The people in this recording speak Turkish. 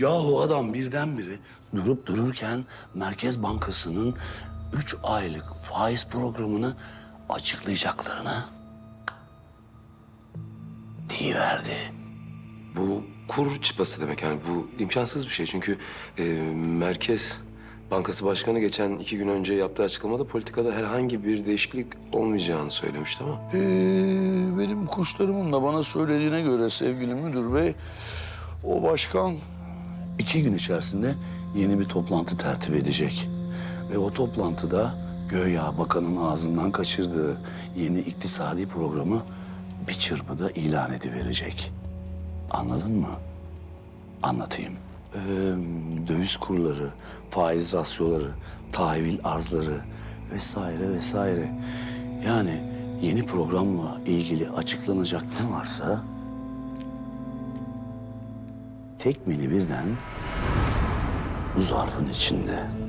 Yahu adam birdenbire durup dururken Merkez Bankası'nın üç aylık faiz programını açıklayacaklarını verdi. Bu kur çıpası demek yani bu imkansız bir şey. Çünkü e, Merkez Bankası Başkanı geçen iki gün önce yaptığı açıklamada politikada herhangi bir değişiklik olmayacağını söylemişti ama. Ee, benim kuşlarımın da bana söylediğine göre sevgili müdür bey, o başkan iki gün içerisinde yeni bir toplantı tertip edecek. Ve o toplantıda göya bakanın ağzından kaçırdığı yeni iktisadi programı bir çırpıda ilan ediverecek. Anladın mı? Anlatayım. Ee, döviz kurları, faiz rasyoları, tahvil arzları vesaire vesaire. Yani yeni programla ilgili açıklanacak ne varsa tek mini birden bu zarfın içinde.